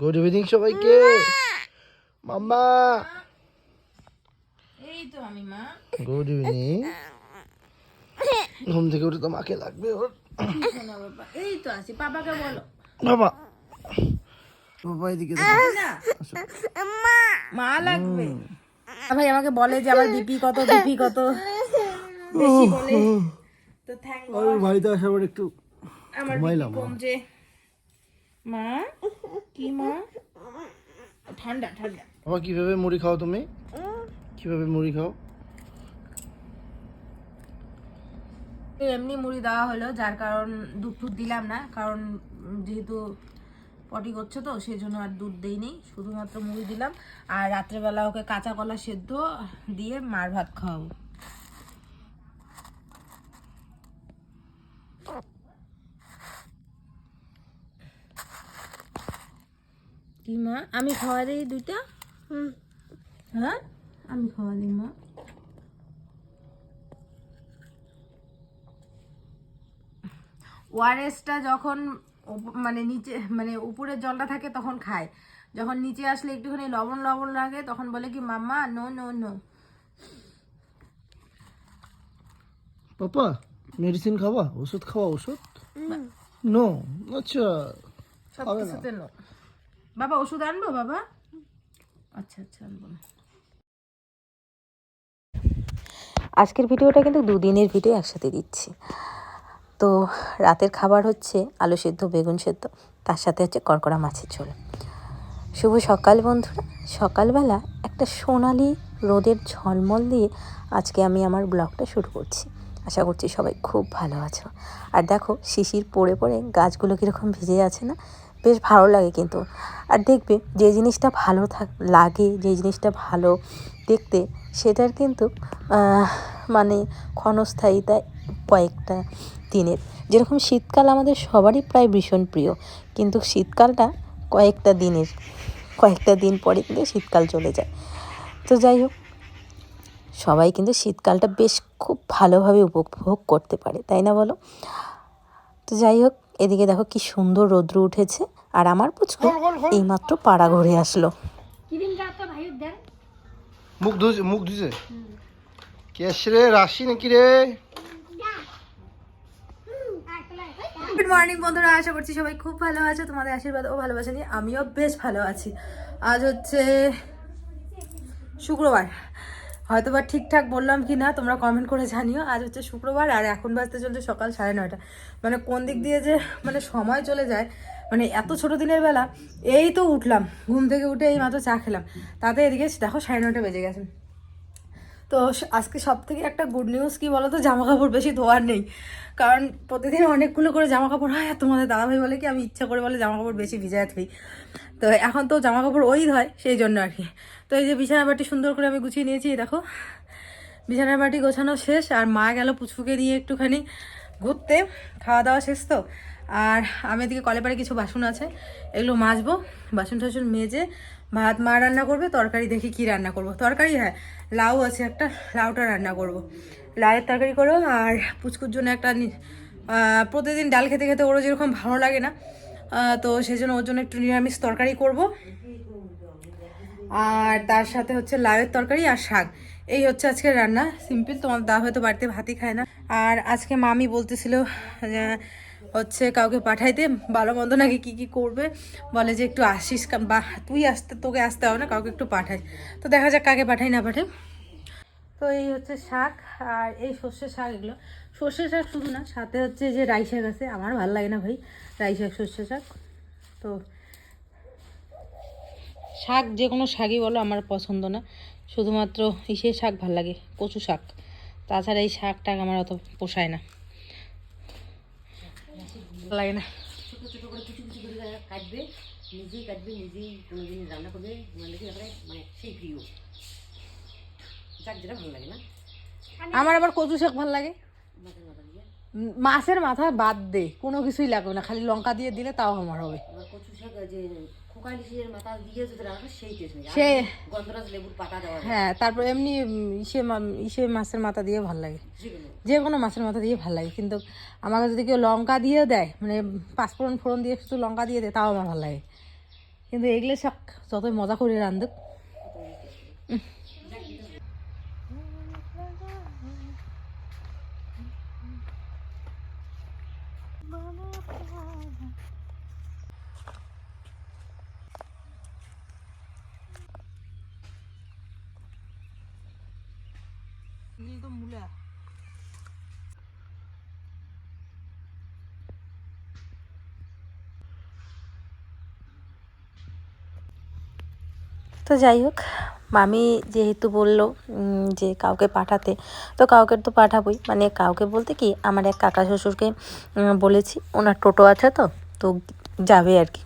Good evening সবাইকে। মাম্মা। এই তো আমি মা। গুড ইভিনিং ঘুম থেকে উঠে তো মাকে লাগবে ওর। এই তো আছি পাপাকে বলো। বাবা। বাবা এদিকে। না মা। লাগবে। ভাই আমাকে বলে যে আমার বিপি কত বিপি কত। বেশি বলে। তো থ্যাংক বাড়িতে আসার পর একটু আমার ঘুমাইলাম। কমছে। মা? কি মা? ঠান্ডা ঠান্ডা। বাবা কীভাবে মুড়ি খাও তুমি? কীভাবে মুড়ি খাও? এমনি মুড়ি দেওয়া হলো যার কারণ দুধ টুধ দিলাম না কারণ যেহেতু পটি করছে তো সেই জন্য আর দুধ দেইনি শুধুমাত্র মুড়ি দিলাম। আর রাত্রেবেলা ওকে কাঁচা কলা সেদ্ধ দিয়ে মার ভাত খাওয়াবো। কি মা? আমি খাওয়া দিই দুইটা? হ্যাঁ? আমি খাওয়া দিই মা। ওআরএসটা যখন মানে নিচে মানে উপরের জলটা থাকে তখন খায়। যখন নিচে আসলে একটুখানি লবণ লবণ লাগে তখন বলে কি mamma no no no. Papa medicine খাওয়া ওষুধ খাওয়া ওষুধ? নো আচ্ছা সব খাবে কিছুতে নো। বাবা, ওষুধ আনব বাবা? আচ্ছা আচ্ছা আনব না। আজকের ভিডিওটা কিন্তু দুদিনের ভিডিও একসাথে দিচ্ছি। তো রাতের খাবার হচ্ছে আলু সেদ্ধ, বেগুন সেদ্ধ, তার সাথে হচ্ছে কড়কড়া মাছের ঝোল। শুভ সকাল বন্ধুরা। সকালবেলা একটা সোনালি রোদের ঝলমল দিয়ে আজকে আমি আমার ব্লগটা শুরু করছি। আশা করছি সবাই খুব ভালো আছো। আর দেখো, শিশির পড়ে পড়ে গাছগুলো কীরকম ভিজে আছে না? বেশ ভালো লাগে কিন্তু। আর দেখবে যে জিনিসটা ভালো থাক, লাগে, যে জিনিসটা ভালো দেখতে সেটার কিন্তু মানে ক্ষণস্থায়িতা কয়েকটা দিনের। যেরকম শীতকাল আমাদের সবারই প্রায় ভীষণ প্রিয়। কিন্তু শীতকালটা কয়েকটা দিনের, কয়েকটা দিন পরে কিন্তু শীতকাল চলে যায়। তো যাই হোক, সবাই কিন্তু শীতকালটা বেশ খুব ভালোভাবে উপভোগ করতে পারে, তাই না বলো? তো যাই হোক এদিকে দেখো কি সুন্দর রৌদ্র উঠেছে আর আমার পুচকু এইমাত্র পাড়া ঘুরে আসলো। মুখ ধুছে মুখ ধুছে কেস রে? রাশি নাকি রে? গুড মর্নিং বন্ধুরা আশা করছি সবাই খুব ভালো আছে। তোমাদের আশীর্বাদ ও ভালোবাসা নিয়ে আমিও বেশ ভালো আছি। আজ হচ্ছে শুক্রবার। হয়তো বা ঠিকঠাক বললাম কি না তোমরা কমেন্ট করে জানিও। আজ হচ্ছে শুক্রবার আর এখন বাজতে চলছে সকাল সাড়ে নয়টা। মানে কোন দিক দিয়ে যে মানে সময় চলে যায় মানে এত ছোট দিনের বেলা, এই তো উঠলাম, ঘুম থেকে উঠে এই মাত্র চা খেলাম। তাতে এদিকে দেখো সাড়ে নয়টা বেজে গেছে। তো আজকে সব থেকে একটা গুড নিউজ কি বলো তো জামা কাপড় বেশি ধোয়ার নেই। কারণ প্রতিদিন অনেকগুলো করে জামা কাপড় হয় আর তোমাদের দাদাভাই বলে কি, আমি ইচ্ছা করে বলে জামা কাপড় বেশি ভিজায় থুই। তো এখন তো জামা কাপড় ওই ধয়, সেই জন্য আর কি। তো এই যে বিছানা বাটি সুন্দর করে আমি গুছিয়ে নিয়েছি দেখো। বিছানার বাটি গোছানো শেষ, আর মা গেল পুচকুকে নিয়ে একটুখানি ঘুরতে। খাওয়া দাওয়া শেষ তো। আর আমি এদিকে কলেপারে কিছু বাসন আছে, এগুলো মাজবো। বাসন টাসন মেজে ভাত মা রান্না করবে, তরকারি দেখি কি রান্না করব। তরকারি হ্যাঁ লাউ আছে একটা, লাউটা রান্না করব। লাউয়ের তরকারি করব, আর পুচকুর জন্য একটা প্রতিদিন ডাল খেতে খেতে ওরও যেরকম ভালো লাগে না তো সেই জন্য ওর জন্য একটু নিরামিষ তরকারি করব। আর তার সাথে হচ্ছে লাউয়ের তরকারি আর শাক। এই হচ্ছে আজকে রান্না। সিম্পল, তোমার দা হয়তো বাড়িতে ভাতই খায় না। আর আজকে মামি বলতেছিল হচ্ছে কাউকে পাঠাইতে, ভালো মন্দ নাকি কী কী করবে? বলে যে একটু আসিস। বা তুই আসতে, তোকে আসতে হবে না, কাউকে একটু পাঠাই। তো দেখা যাক কাকে পাঠাই, না পাঠাই। তো এই হচ্ছে শাক আর এই সর্ষে শাক এগুলো। সর্ষে শাক শুধু না, সাথে হচ্ছে যে রাই শাক আছে, আমার ভালো লাগে না ভাই রাই শাক, সর্ষে শাক। তো শাক যে কোনো শাকই বলো, আমার পছন্দ না। শুধুমাত্র ইসের শাক ভালো লাগে, কচু শাক। তাছাড়া এই শাক টাক আমার অত পোষায় না। লাগে না। কাটবে, নিজেই কাটবে, নিজেই রান্না করবে। মানে সেই প্রিয় যাক যেটা ভালো লাগে না? আমার আবার কচু শাক ভালো লাগে। মাছের মাথা বাদ দে কোনো কিছুই লাগবে না খালি লঙ্কা দিয়ে দিলে তাও আমার হবে। কচু শাক যে মাথা দিয়ে যদি সেই সে গন্ধরাজ লেবুর পাতা দেওয়া হ্যাঁ তারপর এমনি ইসে মা- ইসে মাছের মাথা দিয়ে ভালো লাগে। যে কোনো। মাছের মাথা দিয়ে ভালো লাগে কিন্তু আমাকে যদি কেউ লঙ্কা দিয়ে দেয় মানে পাঁচফোড়ন ফোড়ন দিয়ে শুধু লঙ্কা দিয়ে দেয় তাও আমার ভালো লাগে। কিন্তু এগুলো শাক যতই মজা করে রান্ধুক তো যাই হোক, মামি যেহেতু বলল যে কাউকে পাঠাতে, তো কাউকে তো পাঠাবোই। মানে কাউকে বলতে কি, আমার এক কাকা শ্বশুরকে বলেছি, ওনার টোটো আছে তো তো যাবে আর কি।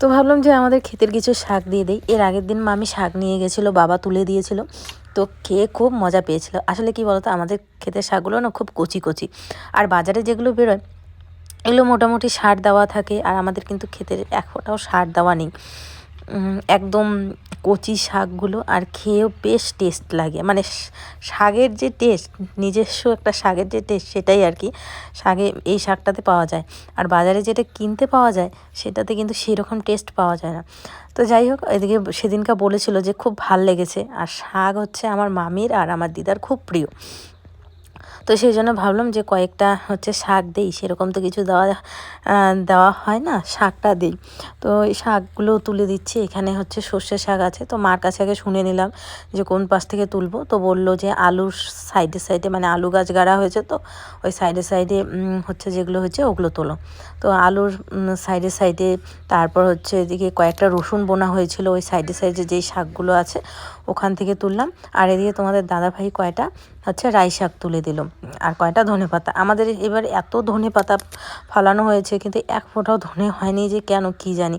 তো ভাবলাম যে আমাদের ক্ষেতের কিছু শাক দিয়ে দিই। এর আগের দিন মামি শাক নিয়ে গেছিল, বাবা তুলে দিয়েছিল। তো খেয়ে খুব মজা পেয়েছিল। আসলে কি বলতো, আমাদের ক্ষেতের শাকগুলো না খুব কচি কচি। আর বাজারে যেগুলো বেরোয়, এগুলো মোটামুটি সার দেওয়া থাকে, আর আমাদের কিন্তু ক্ষেতের এক ফোঁটাও সার দেওয়া নেই। একদম কচি শাকগুলো আর খেয়েও বেশ টেস্ট লাগে। মানে শাকের যে টেস্ট নিজস্ব একটা শাকের যে টেস্ট সেটাই আর কি শাকে এই শাকটাতে পাওয়া যায়। আর বাজারে যেটা কিনতে পাওয়া যায়, সেটাতে কিন্তু সেরকম টেস্ট পাওয়া যায় না। তো যাই হোক, এদিকে সেদিনকা বলেছিল যে খুব ভালো লেগেছে। আর শাক হচ্ছে আমার মামির আর আমার দিদার খুব প্রিয়। তো সেই জন্য ভাবলাম যে কয়েকটা হচ্ছে শাক দিই, সেরকম তো কিছু দেওয়া দেওয়া হয় না, শাকটা দিই। তো এই শাকগুলো তুলে দিচ্ছি, এখানে হচ্ছে সর্ষে শাক আছে। তো মার কাছে আগে শুনে নিলাম যে কোন পাশ থেকে তুলবো। তো বলল যে আলুর সাইডে সাইডে মানে আলু গাছ গাড়া হয়েছে তো, ওই সাইডে সাইডে হচ্ছে যেগুলো হচ্ছে ওগুলো তোলো। তো আলুর সাইডে সাইডে, তারপর হচ্ছে এদিকে কয়েকটা রসুন বোনা হয়েছিল, ওই সাইডে সাইডে যেই শাকগুলো আছে ওখান থেকে তুললাম। আর এদিকে তোমাদের দাদাভাই কয়টা? হচ্ছে রাই শাক তুলে দিল। আর কয়টা? ধনে পাতা। আমাদের এবার এত ধনে পাতা ফলানো হয়েছে, কিন্তু এক ফোঁটাও ধনে হয়নি যে কেন, কি জানি।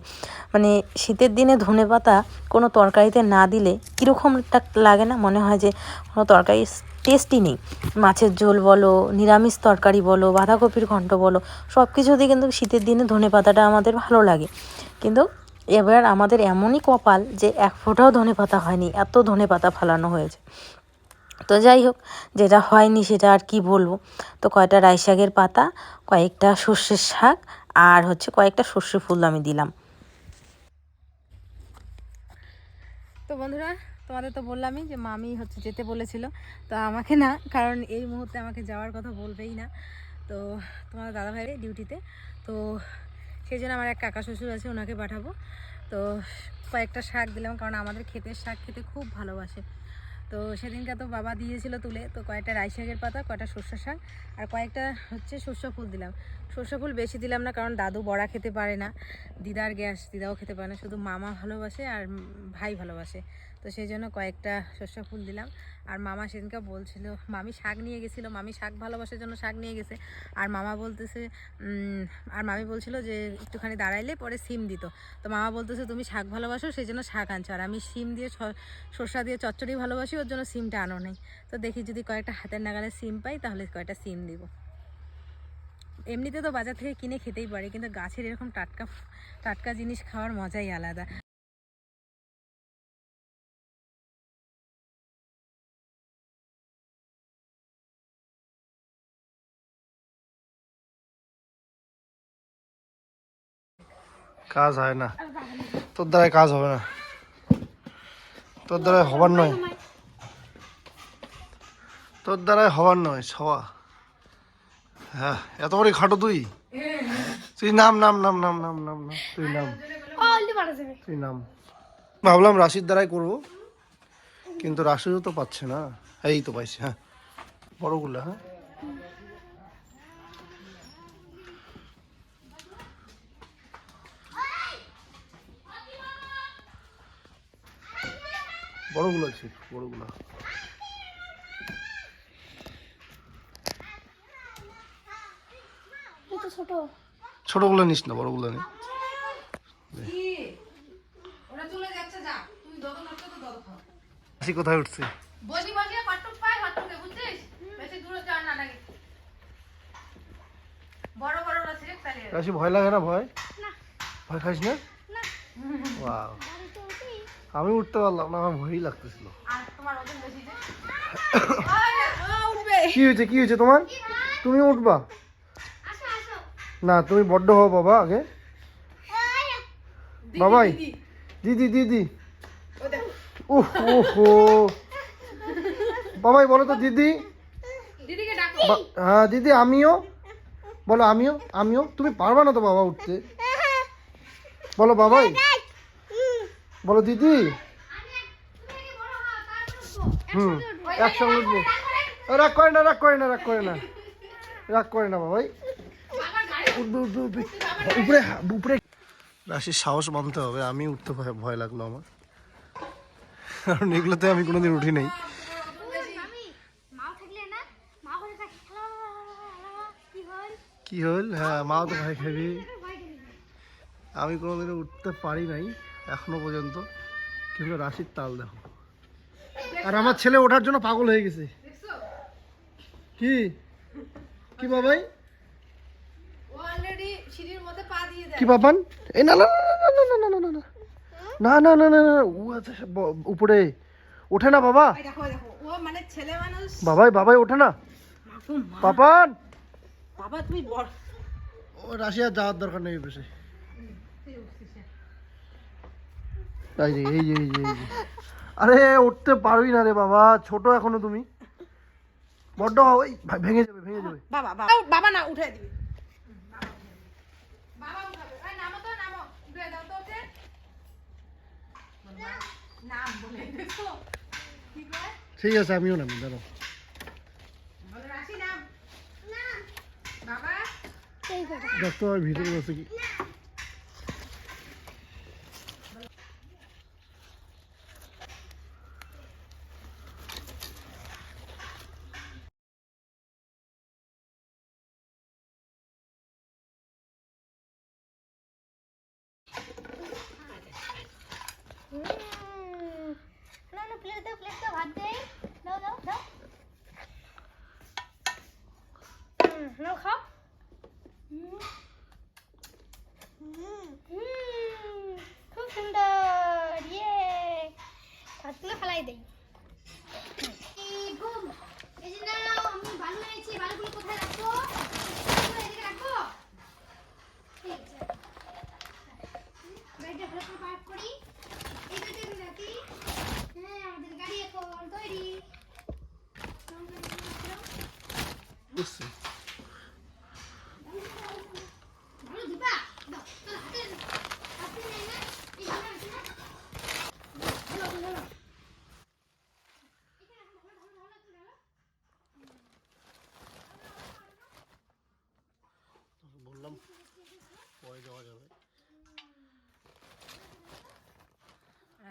মানে শীতের দিনে ধনে পাতা কোনো তরকারিতে না দিলে কীরকম একটা লাগে না? মনে হয় যে কোনো তরকারি টেস্টই নেই। মাছের ঝোল বলো, নিরামিষ তরকারি বলো, বাঁধাকপির ঘন্ট বলো সব কিছুতেই কিন্তু শীতের দিনে ধনে পাতাটা আমাদের ভালো লাগে। কিন্তু এবার আমাদের এমনই কপাল যে এক ফোঁটাও ধনে পাতা হয়নি, এত ধনে পাতা ফালানো হয়েছে। তো যাই হোক, যেটা হয়নি সেটা আর কি বলব? তো কয়টা রাই শাকের পাতা, কয়েকটা সর্ষের শাক, আর হচ্ছে কয়েকটা সর্ষে ফুল আমি দিলাম। তো বন্ধুরা, তোমাদের তো বললামই যে মামি হচ্ছে যেতে বলেছিল। তো আমাকে না, কারণ এই মুহূর্তে আমাকে যাওয়ার কথা বলবেই না। তো তোমাদের দাদা ভাইয়ের ডিউটিতে তো সেই জন্য আমার এক কাকা শ্বশুর আছে, ওনাকে পাঠাবো। তো কয়েকটা শাক দিলাম, কারণ আমাদের ক্ষেতের শাক খেতে খুব ভালোবাসে। তো সেদিনকে তো বাবা দিয়েছিল তুলে, তো কয়েকটা রাই শাকের পাতা, কয়েকটা সর্ষে শাক, আর কয়েকটা হচ্ছে সর্ষে ফুল দিলাম। সর্ষে ফুল বেশি দিলাম না, কারণ দাদু বড়া খেতে পারে না। দিদার গ্যাস, দিদাও খেতে পারে না, শুধু মামা ভালোবাসে আর ভাই ভালোবাসে। তো সেই জন্য কয়েকটা সর্ষে ফুল দিলাম। আর মামা সেদিনকে বলছিল, মামি শাক নিয়ে গেছিল, মামি শাক ভালোবাসার জন্য শাক নিয়ে গেছে। আর মামা বলতেছে আর মামি বলছিল যে একটুখানি দাঁড়াইলে পরে সিম দিত। তো মামা বলতেছে, তুমি শাক ভালোবাসো, সেই জন্য শাক আনছো। আর আমি সিম দিয়ে সর্ষা দিয়ে চচ্চড়ি ভালোবাসি, ওর জন্য সিমটা আনো নেই। তো দেখি যদি কয়েকটা হাতের নাগালে সিম পাই, তাহলে কয়েকটা সিম দিব। এমনিতে তো বাজার থেকে কিনে খেতেই পারি, কিন্তু গাছের এরকম টাটকা টাটকা জিনিস খাওয়ার মজাই আলাদা। কাজ হয় না। তোর দ্বারাই কাজ হবে না। তোর দ্বারাই হবার নয়। তোর দ্বারাই হবার নয় ছওয়া হ্যাঁ এত বড় খাটো তুই। তুই নাম নাম নাম নাম নাম নাম নাম, তুই নাম। তুই নাম। ভাবলাম রাশির দ্বারাই করব। কিন্তু রাশিও তো পাচ্ছে না। এই তো পাইছে হ্যাঁ। বড়গুলো হ্যাঁ। বড়গুলো আছে বড়গুলো। ছোটগুলো নিস না বড়গুলো নে। হাসি কোথায় উঠছে? ভয় লাগে না ভয়? ভয় খাইস না. আমি উঠতে পারলাম না আমার ভয়ই লাগতেছিল। কি হয়েছে কি হয়েছে তোমার? তুমি উঠবা। না তুমি বড্ড হও বাবা আগে। বাবাই দিদি। দিদি উহ ওহো বাবাই বলো তো দিদি। হ্যাঁ দিদি আমিও। বলো আমিও আমিও। তুমি পারবা না তো বাবা উঠতে। বলো বাবাই। বলো দিদি। হুম একসঙ্গে উঠবো। রাগ করে না রাগ করে না রাগ করে না। রাগ করে না বাবাই। উঠবে উঠবে উঠবে উপরে উপরে। রাশির সাহস মানতে হবে। আমি উঠতে ভয় লাগল আমার। কারণ এগুলোতে আমি কোনোদিন উঠি নাই। মা থাকলে না মা বলে থাকে খেলা কি হল? হ্যাঁ মাও তো ভয় খাবি। খেলি আমি কোনোদিনও উঠতে পারি নাই। এখনও পর্যন্ত কিন্তু রাশির তাল দেখো আর আমার ছেলে ওঠার জন্য পাগল হয়ে গেছে কি কি বাবাই কি এই না না না না না না না না না না না না ও আছে উপরে ওঠে না বাবা মানে বাবাই বাবাই ওঠে না পাপান বাবা তুমি ও রাশি যাওয়ার দরকার নেই বেশি এই যে এই যে আরে উঠতে পারবি না রে বাবা ছোট এখনও তুমি। বড্ড ওই ভেঙে যাবে ভেঙে যাবে। বাবা বাবা। না উঠে দিবি। ঠিক আছে আমিও নামি দাঁড়াও। দেখতে হবে ভিতরে বসে কি? প্লেট দাও প্লেট দাও, ভাত দেই দাও দাও দাও। নাও খাও। খুব সুন্দর ইয়ে। ভাতগুলো ফেলাই দেই।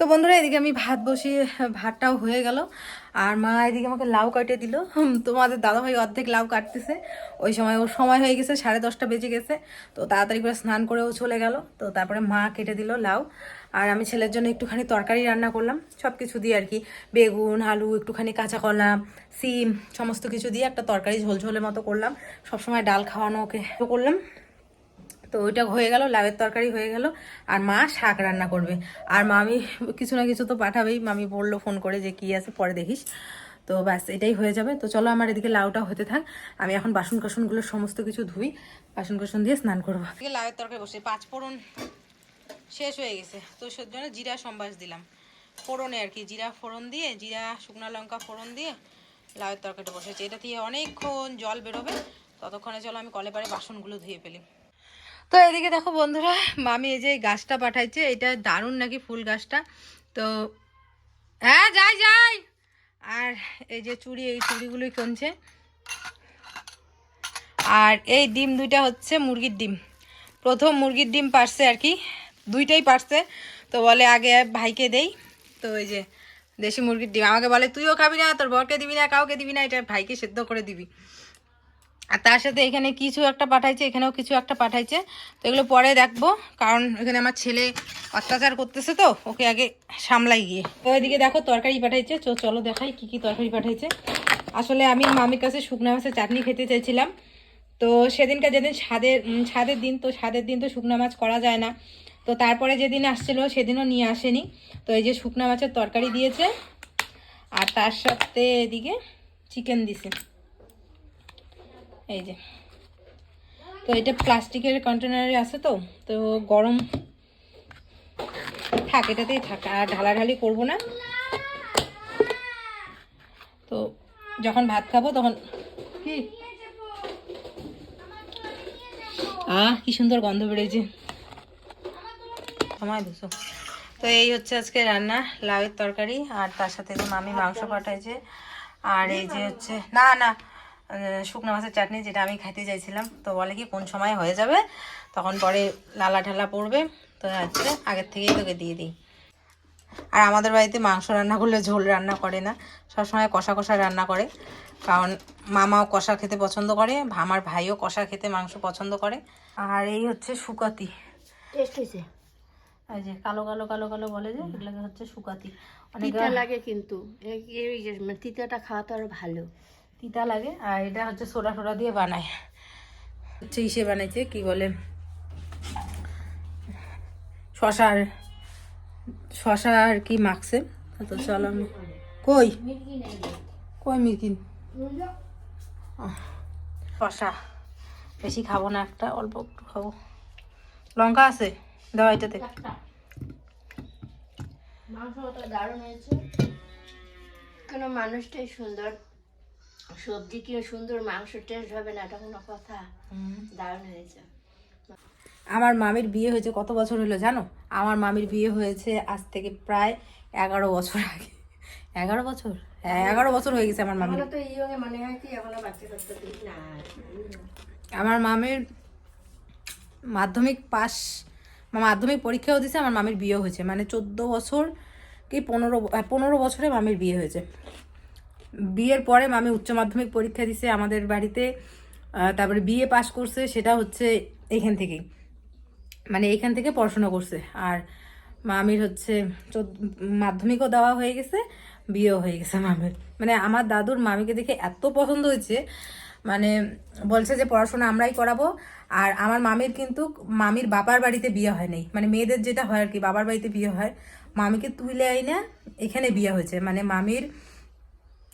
তো বন্ধুরা, এদিকে আমি ভাত বসিয়ে, ভাতটাও হয়ে গেল। আর মা এদিকে আমাকে লাউ কাটে দিল। তোমাদের দাদাভাই অর্ধেক লাউ কাটতেছে। ওই সময় ওর সময় হয়ে গেছে, সাড়ে দশটা বেজে গেছে। তো তাড়াতাড়ি করে স্নান করেও চলে গেল। তো তারপরে মা কেটে দিল লাউ। আর আমি ছেলের জন্য একটুখানি তরকারি রান্না করলাম। সব কিছু দিয়ে আর কি, বেগুন, আলু, একটুখানি কাঁচা কলা, সিম, সমস্ত কিছু দিয়ে একটা তরকারি ঝোলঝোলের মতো করলাম। সবসময় ডাল খাওয়ানো ওকে করলাম। তো ওইটা হয়ে গেল, লাউয়ের তরকারি হয়ে গেল, আর মা শাক রান্না করবে। আর মামি কিছু না কিছু তো পাঠাবেই, মামি বলল ফোন করে যে কি আছে, পরে দেখিস। তো ব্যাস, এটাই হয়ে যাবে। তো চলো আমার এদিকে লাউটা হতে থাক। আমি এখন বাসন কাসনগুলো সমস্ত কিছু ধুই বাসন কাসন দিয়ে স্নান করব। লাউয়ের তরকারি বসে, পাঁচ ফোড়ন শেষ হয়ে গেছে। তো সের জন্য জিরা সম্বাস দিলাম। ফোড়নে আর কি, জিরা ফোড়ন দিয়ে, জিরা, শুকনো লঙ্কা ফোড়ন দিয়ে লাউয়ের তরকারিটা বসেছে। এটা দিয়ে অনেকক্ষণ জল বেরোবে, ততক্ষণে চলো আমি কলে পারে বাসনগুলো ধুয়ে ফেলি। তো এদিকে দেখো বন্ধুরা, মামি এই যে গাছটা পাঠাইছে, এটা দারুণ নাকি ফুল গাছটা। তো হ্যাঁ যাই যাই। আর এই যে চুড়ি, এই চুড়িগুলোই কিনছে। আর এই ডিম দুইটা হচ্ছে মুরগির ডিম। প্রথম মুরগির ডিম পারছে আর কি, দুইটাই পারছে। তো বলে আগে ভাইকে দেই। তো এই যে দেশি মুরগির ডিম, আমাকে বলে, তুইও খাবি না, তোর বরকে দিবি না, কাউকে দিবি না, এটা ভাইকে সেদ্ধ করে দিবি। আর তার সাথে এখানে কিছু একটা পাঠাইছে এখানেও কিছু একটা পাঠাইছে। তো এগুলো পরে দেখব কারণ এখানে আমার ছেলে অত্যাচার করতেছে তো ওকে আগে সামলাই গিয়ে। তো ওইদিকে দেখো তরকারি পাঠাইছে তো চলো দেখাই কি কি তরকারি পাঠাইছে। আসলে আমি মামির কাছে শুকনা মাছের চাটনি খেতে চাইছিলাম। তো সেদিনকে যেদিন উম, স্বাদের দিন তো স্বাদের দিন তো শুকনো মাছ করা যায় না। তো তারপরে যেদিন আসছিল সেদিনও নিয়ে আসেনি। তো এই যে শুকনো মাছের তরকারি দিয়েছে আর তার সাথে এদিকে চিকেন দিছে। এই যে। তো এটা প্লাস্টিকের কন্টেনারে আছে তো তো গরম থাক, এটাতেই থাক, আর ঢালাঢালি করব না। তো যখন ভাত খাব তখন কি? আহ, কি সুন্দর গন্ধ বেড়েছে আমায় দুশো তো এই হচ্ছে আজকে রান্না, লাউয়ের তরকারি, আর তার সাথে মামি মাংস পাঠাইছে। আর এই যে হচ্ছে না না শুকনো মাছের চাটনি যেটা আমি খাইতে চাইছিলাম। তো বলে কি কোন সময় হয়ে যাবে তখন পরে লালা ঢালা পড়বে। তো হচ্ছে আগের থেকেই তোকে দিয়ে দিই। আর আমাদের বাড়িতে মাংস রান্না করলে ঝোল রান্না করে না। সবসময় কষা কষা রান্না করে। কারণ মামাও কষা খেতে পছন্দ করে আমার ভাইও কষা খেতে মাংস পছন্দ করে। আর এই হচ্ছে শুকাতি। টেস্ট হয়েছে? এই যে কালো কালো কালো কালো বলে যে এগুলোকে হচ্ছে শুকাতি। অনেক লাগে কিন্তু। এই- মানে তিতাটা খাওয়া তো আরও ভালো। তিতা লাগে, আর এটা হচ্ছে সোডা সোডা দিয়ে বানায়। হচ্ছে ইসে বানাইছে, কি বলে? শশার, শশা আর কি মাখছে? তো চলো আমি কই? কই মিরকিন শশা। বেশি খাব না একটা, অল্প একটু খাব। লঙ্কা আছে? দেওয়া এটাতে। মাংসটা দারুণ হয়েছে। কোনো মানুষটাই সুন্দর সবজি কি সুন্দর মাংস টেস্ট হবে না এটা কোনো কথা। দারুণ হয়েছে। আমার মামির বিয়ে হয়েছে কত বছর হলো জানো? আমার মামির বিয়ে হয়েছে আজ থেকে প্রায় এগারো বছর আগে। এগারো বছর? হ্যাঁ এগারো বছর হয়ে গেছে আমার মামির। হয় আমার মামির মাধ্যমিক পাস মাধ্যমিক পরীক্ষাও দিছে আমার মামির বিয়ে হয়েছে। মানে চোদ্দ বছর কি পনেরো পনেরো বছরে মামির বিয়ে হয়েছে। বিয়ের পরে মামি উচ্চ মাধ্যমিক পরীক্ষা দিছে আমাদের বাড়িতে তারপরে বিয়ে পাস করছে, সেটা হচ্ছে এখান থেকেই। মানে এখান থেকে পড়াশোনা করছে। আর মামির হচ্ছে মাধ্যমিকও দেওয়া হয়ে গেছে, বিয়েও হয়ে গেছে মামির। মানে আমার দাদুর মামিকে দেখে এত পছন্দ হয়েছে মানে বলছে যে পড়াশোনা আমরাই করাবো। আর আমার মামির কিন্তু মামির বাবার বাড়িতে বিয়ে হয় নাই। মানে মেয়েদের যেটা হয় আর কি, বাবার বাড়িতে বিয়ে হয়, মামিকে তুলে আইনা এখানে বিয়ে হয়েছে। মানে মামির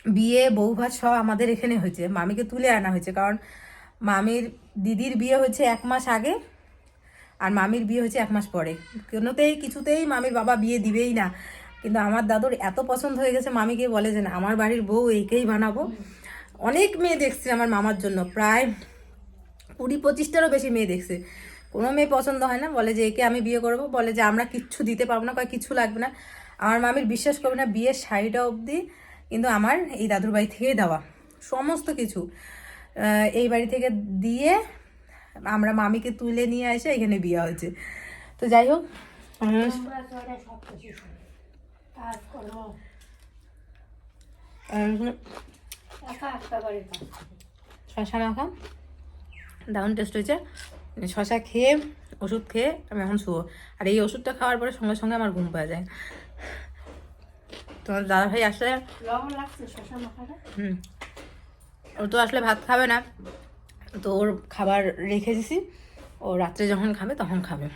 বিয়ে বউ ভাত সব আমাদের এখানে হয়েছে। মামিকে তুলে আনা হয়েছে, কারণ মামির দিদির বিয়ে হয়েছে এক মাস আগে, আর মামির বিয়ে হয়েছে এক মাস পরে। কোনোতেই, কিছুতেই মামির বাবা বিয়ে দিবেই না। কিন্তু আমার দাদুর এত পছন্দ হয়ে গেছে, মামিকে বলে যে, না, আমার বাড়ির বউ একেই বানাবো। অনেক মেয়ে দেখছে আমার মামার জন্য, প্রায় কুড়ি পঁচিশটারও বেশি মেয়ে দেখছে। কোনো মেয়ে পছন্দ হয় না, বলে যে, একে আমি বিয়ে করব। বলে যে, আমরা কিচ্ছু দিতে পারব না, কয়, কিচ্ছু লাগবে না। আমার মামির বিশ্বাস করবে না, বিয়ের শাড়িটা অবধি কিন্তু আমার এই দাদুর বাড়ি থেকেই দেওয়া সমস্ত কিছু। এই বাড়ি থেকে দিয়ে আমরা মামিকে তুলে নিয়ে এসে এখানে বিয়ে হয়েছে। তো যাই হোক শশা মাখা দারুণ টেস্ট হয়েছে। শশা খেয়ে ওষুধ খেয়ে আমি এখন শুবো আর এই ওষুধটা খাওয়ার পরে সঙ্গে সঙ্গে আমার ঘুম পাওয়া যায়। তোমার দাদা ভাই আসলে হুম। ও তো আসলে ভাত খাবে না। তো ওর খাবার রেখে দিছি। ও রাত্রে যখন খাবে তখন খাবে।